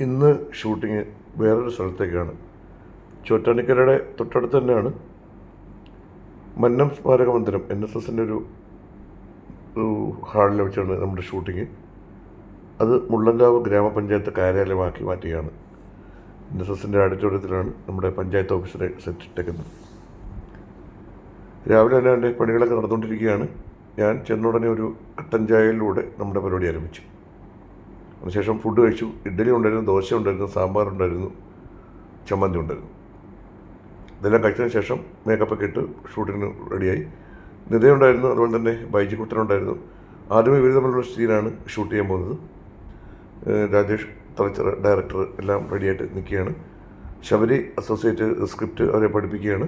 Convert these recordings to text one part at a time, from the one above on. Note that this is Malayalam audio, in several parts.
ഇന്ന് ഷൂട്ടിങ് വേറൊരു സ്ഥലത്തേക്കാണ്. ചോറ്റാനിക്കരയുടെ തൊട്ടടുത്ത് തന്നെയാണ്. മന്നം സ്മാരക മന്ദിരം എൻ എസ് എസിന്റെ ഒരു ഹാളിൽ വെച്ചാണ് നമ്മുടെ ഷൂട്ടിങ്. അത് മുള്ളങ്കാവ് ഗ്രാമപഞ്ചായത്ത് കാര്യാലയമാക്കി മാറ്റുകയാണ് എൻ എസ് എസിന്റെ ഓഡിറ്റോറിയത്തിലാണ് നമ്മുടെ പഞ്ചായത്ത് ഓഫീസിനെ സെറ്റ് ഇട്ടേക്കുന്നത്. രാവിലെ തന്നെ എന്റെ പണികളൊക്കെ നടന്നുകൊണ്ടിരിക്കുകയാണ്. ഞാൻ ചെന്നുടനെ ഒരു കട്ടൻ ചായയിലൂടെ നമ്മുടെ പരിപാടി ആരംഭിച്ചു. അതിനുശേഷം ഫുഡ് കഴിച്ചു. ഇഡ്ഡലി ഉണ്ടായിരുന്നു ദോശ ഉണ്ടായിരുന്നു സാമ്പാർ ഉണ്ടായിരുന്നു ചമ്മന്തി ഉണ്ടായിരുന്നു. ഇതെല്ലാം കഴിച്ചതിന് ശേഷം മേക്കപ്പൊക്കെ ഇട്ട് ഷൂട്ടിങ്ങിന് റെഡിയായി നിതയുണ്ടായിരുന്നു അതുപോലെ തന്നെ ബൈജി കുട്ടനുണ്ടായിരുന്നു ആദ്യമേ ഇവർ തമ്മിലുള്ള സീനാണ് ഷൂട്ട് ചെയ്യാൻ പോകുന്നത്. രാജേഷ് തലച്ചർ ഡയറക്ടർ എല്ലാം റെഡിയായിട്ട് നിൽക്കുകയാണ്. ശബരി അസോസിയേറ്റ് സ്ക്രിപ്റ്റ് അവരെ പഠിപ്പിക്കുകയാണ്.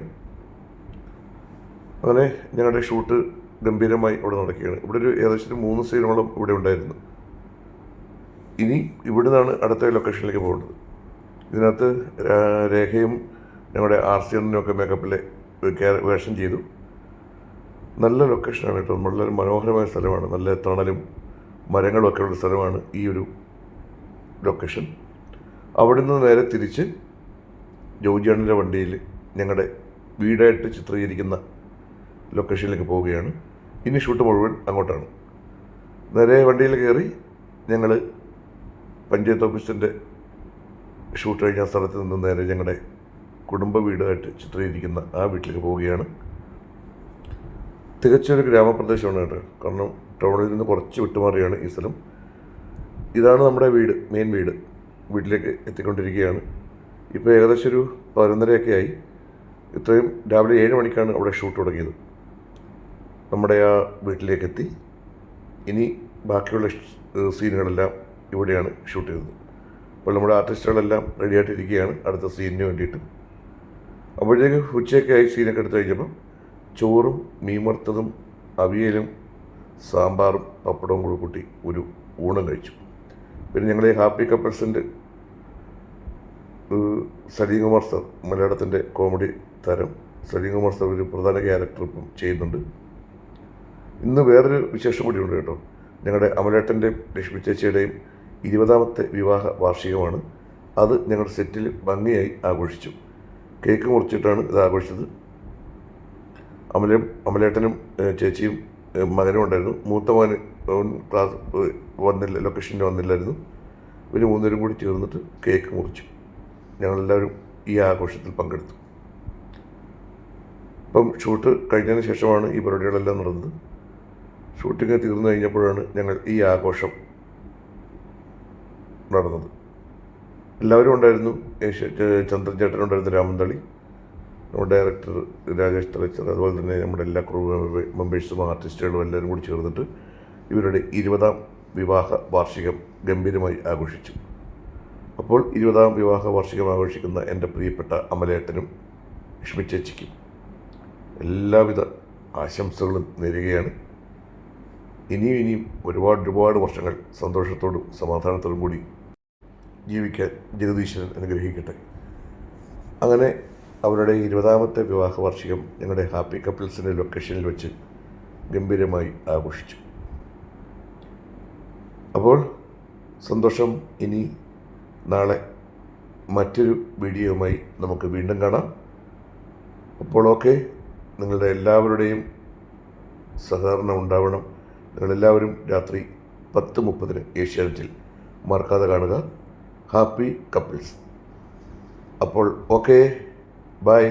അങ്ങനെ ഞങ്ങളുടെ ഷൂട്ട് ഗംഭീരമായി അവിടെ നടക്കുകയാണ്. ഇവിടെ ഒരു ഏകദേശം മൂന്ന് സീനോളം ഇവിടെ ഉണ്ടായിരുന്നു. ഇനി ഇവിടെ നിന്നാണ് അടുത്ത ലൊക്കേഷനിലേക്ക് പോകേണ്ടത്. ഇതിനകത്ത് രേഖയും ഞങ്ങളുടെ ആർ സി എണ്ണിനും ഒക്കെ മേക്കപ്പിൽ വേഷം ചെയ്തു. നല്ല ലൊക്കേഷനാണ് കേട്ടോ. വളരെ മനോഹരമായ സ്ഥലമാണ്. നല്ല തണലും മരങ്ങളും ഒക്കെ ഉള്ള സ്ഥലമാണ് ഈ ഒരു ലൊക്കേഷൻ അവിടെ നിന്ന് നേരെ തിരിച്ച് ജോജിയാണിന്റെ വണ്ടിയിൽ ഞങ്ങളുടെ വീടായിട്ട് ചിത്രീകരിക്കുന്ന ലൊക്കേഷനിലേക്ക് പോവുകയാണ്. ഇനി ഷൂട്ട് മുഴുവൻ അങ്ങോട്ടാണ്. നേരെ വണ്ടിയിൽ കയറി ഞങ്ങൾ പഞ്ചായത്ത് ഓഫീസിന്റെ ഷൂട്ട് കഴിഞ്ഞ സ്ഥലത്ത് നിന്ന് നേരെ ഞങ്ങളുടെ കുടുംബ വീടായിട്ട് ചിത്രീകരിക്കുന്ന ആ വീട്ടിലേക്ക് പോവുകയാണ്. തികച്ചൊരു ഗ്രാമപ്രദേശമാണ് കേട്ടോ. കാരണം ടൗണിൽ നിന്ന് കുറച്ച് വിട്ടുമാറിയാണ് ഈ സ്ഥലം. ഇതാണ് നമ്മുടെ വീട് മെയിൻ വീട്. വീട്ടിലേക്ക് എത്തിക്കൊണ്ടിരിക്കുകയാണ്. ഇപ്പോൾ ഏകദേശം ഒരു പതിനൊന്നരയൊക്കെ ആയി. ഇത്രയും രാവിലെ ഏഴ് മണിക്കാണ് അവിടെ ഷൂട്ട് തുടങ്ങിയത്. നമ്മുടെ ആ വീട്ടിലേക്കെത്തി ഇനി ബാക്കിയുള്ള സീനുകളെല്ലാം ഇവിടെയാണ് ഷൂട്ട് ചെയ്തത്. അപ്പോൾ നമ്മുടെ ആർട്ടിസ്റ്റുകളെല്ലാം റെഡിയായിട്ടിരിക്കുകയാണ് അടുത്ത സീനിന് വേണ്ടിയിട്ട്. അപ്പോഴത്തേക്ക് ഉച്ചയൊക്കെ ആയി സീനൊക്കെ എടുത്തു കഴിഞ്ഞപ്പം ചോറും മീൻ വറുത്തതും അവിയലും സാമ്പാറും പപ്പടവും കൂടി കൂട്ടി ഒരു ഊണം കഴിച്ചു. പിന്നെ ഞങ്ങളെ ഹാപ്പി കപ്പിൾസിന്റെ സലീം കുമാർ സർ മലയാളത്തിന്റെ കോമഡി താരം സലീം കുമാർ സർ ഒരു പ്രധാന ക്യാരക്ടർ ഇപ്പം ചെയ്യുന്നുണ്ട്. ഇന്ന് വേറൊരു വിശേഷം കൂടിയുണ്ട് കേട്ടോ. ഞങ്ങളുടെ അമലേട്ടന്റെയും ലക്ഷ്മി ചേച്ചിയുടെയും ഇരുപതാമത്തെ വിവാഹ വാർഷികമാണ്. അത് ഞങ്ങൾ സെറ്റിൽ ഭംഗിയായി ആഘോഷിച്ചു. കേക്ക് മുറിച്ചിട്ടാണ് ഇത് ആഘോഷിച്ചത്. അമലയും അമലേട്ടനും ചേച്ചിയും മകനും ഉണ്ടായിരുന്നു. മൂത്ത മകന് ക്ലാസ് വന്നില്ല ലൊക്കേഷനിൽ വന്നില്ലായിരുന്നു. ഇവർ മൂന്നുപേരും കൂടി ചേർന്നിട്ട് കേക്ക് മുറിച്ചു. ഞങ്ങളെല്ലാവരും ഈ ആഘോഷത്തിൽ പങ്കെടുത്തു. ഇപ്പം ഷൂട്ട് കഴിഞ്ഞതിന് ശേഷമാണ് ഈ പരിപാടികളെല്ലാം നടന്നത്. ഷൂട്ടിംഗ് തീർന്നു കഴിഞ്ഞപ്പോഴാണ് ഞങ്ങൾ ഈ ആഘോഷം നടന്നത്. എല്ലാവരും ഉണ്ടായിരുന്നു. ഏഷ്യ- ചന്ദ്രൻ ചേട്ടൻ ഉണ്ടായിരുന്നു രാമന്തളി നമ്മുടെ ഡയറക്ടർ രാജേഷ് തലച്ചർ അതുപോലെ തന്നെ നമ്മുടെ എല്ലാ ക്രൂ മെമ്പേഴ്സും ആർട്ടിസ്റ്റുകളും എല്ലാവരും കൂടി ചേർന്നിട്ട് ഇവരുടെ ഇരുപതാം വിവാഹ വാർഷികം ഗംഭീരമായി ആഘോഷിച്ചു. അപ്പോൾ ഇരുപതാം വിവാഹ വാർഷികം ആഘോഷിക്കുന്ന എന്റെ പ്രിയപ്പെട്ട അമലേട്ടനും ലക്ഷ്മി ചേച്ചിക്കും എല്ലാവിധ ആശംസകളും നേരുകയാണ്. ഇനിയും ഇനിയും ഒരുപാട് ഒരുപാട് വർഷങ്ങൾ സന്തോഷത്തോടും സമാധാനത്തോടും കൂടി ജീവിക്കാൻ ജഗദീശ്വരൻ അനുഗ്രഹിക്കട്ടെ. അങ്ങനെ അവരുടെ ഇരുപതാമത്തെ വിവാഹ വാർഷികം ഞങ്ങളുടെ ഹാപ്പി കപ്പിൾസിന്റെ ലൊക്കേഷനിൽ വെച്ച് ഗംഭീരമായി ആഘോഷിച്ചു. അപ്പോൾ സന്തോഷം ഇനി നാളെ മറ്റൊരു വീഡിയോയുമായി നമുക്ക് വീണ്ടും കാണാം. അപ്പോൾ ഓക്കെ നിങ്ങളുടെ എല്ലാവരുടെയും സഹകരണം ഉണ്ടാവണം. നിങ്ങളെല്ലാവരും രാത്രി പത്ത് മുപ്പതിന് ഏഷ്യാനെറ്റിൽ മറക്കാതെ കാണുക. ഹാപ്പി കപ്പിൾസ് അപ്പോൾ ഓക്കെ ബൈ